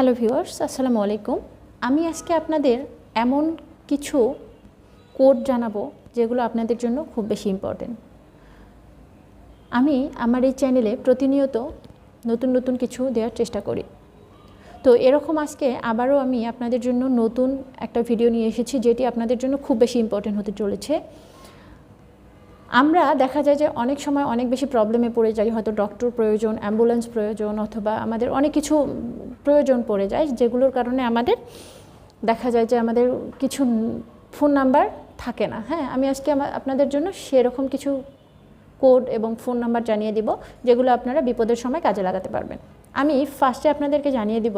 Hello viewers, আসসালামু আলাইকুম। আমি আজকে আপনাদের এমন কিছু কোড জানাব যেগুলো আপনাদের জন্য খুব বেশি ইম্পর্টেন্ট আমি আমার এই চ্যানেলে প্রতিনিয়ত নতুন নতুন কিছু দেওয়ার চেষ্টা করি। তো এরকম আজকে আবারও আমি আপনাদের জন্য নতুন একটা ভিডিও নিয়ে এসেছি, যেটি আপনাদের জন্য খুব বেশি ইম্পর্টেন্ট হতে চলেছে। আমরা দেখা যায় যে অনেক সময় অনেক বেশি প্রবলেমে পড়ে যাই, হয়তো ডক্টর প্রয়োজন অ্যাম্বুলেন্স প্রয়োজন, অথবা আমাদের অনেক কিছু প্রয়োজন পড়ে যায়, যেগুলোর কারণে আমাদের দেখা যায় যে আমাদের কিছু ফোন নাম্বার থাকে না। হ্যাঁ আমি আজকে আপনাদের জন্য সেরকম কিছু কোড এবং ফোন নাম্বার জানিয়ে দিব, যেগুলো আপনারা বিপদের সময় কাজে লাগাতে পারবেন। আমি ফার্স্টে আপনাদেরকে জানিয়ে দিব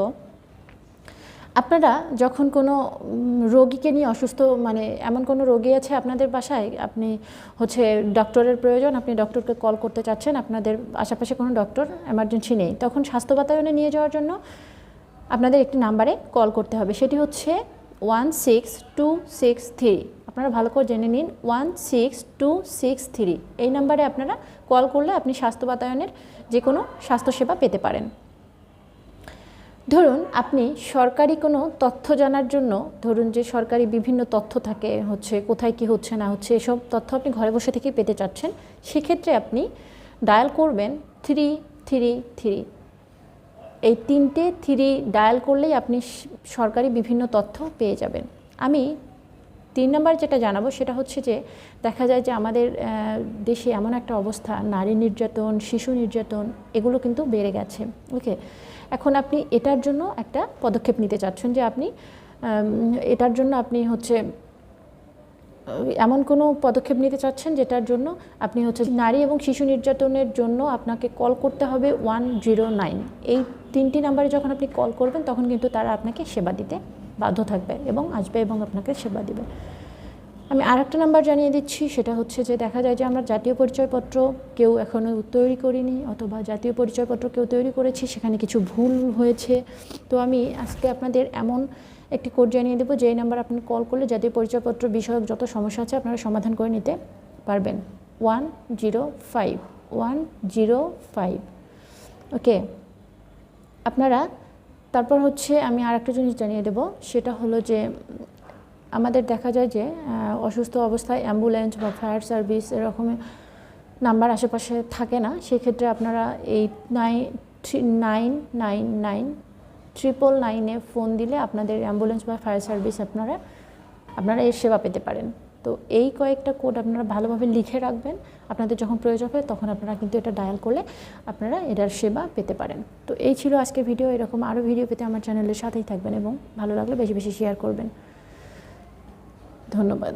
আপনারা যখন কোনো রোগীকে নিয়ে অসুস্থ মানে এমন কোনো রোগী আছে আপনাদের বাসায়? আপনি হচ্ছে ডক্টরের প্রয়োজন, আপনি ডক্টরকে কল করতে চাচ্ছেন, আপনাদের আশেপাশে কোনো ডক্টর এমার্জেন্সি নেই, তখন স্বাস্থ্য বাতায়নে নিয়ে যাওয়ার জন্য আপনাদের একটি নাম্বারে কল করতে হবে। সেটি হচ্ছে one six two six three. আপনারা ভালো করে জেনে নিন one six two six three এই নাম্বারে আপনারা কল করলে আপনি স্বাস্থ্য বাতায়নের যে কোনো স্বাস্থ্যসেবা পেতে পারেন ধরুন, আপনি সরকারি কোনো তথ্য জানার জন্য, ধরুন যে সরকারি বিভিন্ন তথ্য থাকে, হচ্ছে কোথায় কি হচ্ছে না হচ্ছে, এসব তথ্য আপনি ঘরে বসে থেকেই পেতে চাচ্ছেন, সেক্ষেত্রে আপনি ডায়াল করবেন থ্রি থ্রি থ্রি। এই তিনটে থ্রি ডায়াল করলেই আপনি সরকারি বিভিন্ন তথ্য পেয়ে যাবেন। আমি তিন নম্বর যেটা জানাব, সেটা হচ্ছে যে, দেখা যায় যে আমাদের দেশে এমন একটা অবস্থা, নারী নির্যাতন, শিশু নির্যাতন, এগুলো কিন্তু বেড়ে গেছে। ওকে? এখন আপনি এটার জন্য একটা পদক্ষেপ নিতে চাচ্ছেন যে আপনি এটার জন্য আপনি হচ্ছে, এমন কোনো পদক্ষেপ নিতে চাচ্ছেন যেটার জন্য আপনি হচ্ছে নারী এবং শিশু নির্যাতনের জন্য আপনাকে কল করতে হবে ওয়ান জিরো নাইন এই তিনটি নাম্বারে যখন আপনি কল করবেন, তখন কিন্তু তারা আপনাকে সেবা দিতে বাধ্য থাকবে এবং আসবে এবং আপনাকে সেবা দিবে। আমি আর একটা নাম্বার জানিয়ে দিচ্ছি, সেটা হচ্ছে যে দেখা যায় যে আমরা জাতীয় পরিচয়পত্র কেউ এখনও তৈরি করিনি অথবা জাতীয় পরিচয়পত্র কেউ তৈরি করেছি, সেখানে কিছু ভুল হয়েছে। তো আমি আজকে আপনাদের এমন একটি কোড জানিয়ে দেবো, যেই নাম্বার আপনি কল করলে জাতীয় পরিচয়পত্র বিষয়ক যত সমস্যা আছে আপনারা সমাধান করে নিতে পারবেন। One zero five, one zero five. Okay, আপনারা, তারপর হচ্ছে আমি আর একটা জিনিস জানিয়ে দেবো, সেটা হলো যে আমাদের দেখা যায় যে অসুস্থ অবস্থায় অ্যাম্বুলেন্স বা ফায়ার সার্ভিস এরকমের নাম্বার আশেপাশে থাকে না, সেক্ষেত্রে আপনারা এই nine nine nine nine triple নাইনে ফোন দিলে আপনাদের অ্যাম্বুলেন্স বা ফায়ার সার্ভিস আপনারা আপনারা এর সেবা পেতে পারেন। তো এই কয়েকটা কোড আপনারা ভালোভাবে লিখে রাখবেন। আপনাদের যখন প্রয়োজন হয় তখন আপনারা কিন্তু এটা ডায়াল করলে আপনারা এটার সেবা পেতে পারেন। তো এই ছিল আজকে ভিডিও এরকম আরও ভিডিও পেতে আমার চ্যানেলের সাথেই থাকবেন এবং ভালো লাগলে বেশি বেশি শেয়ার করবেন। ধন্যবাদ।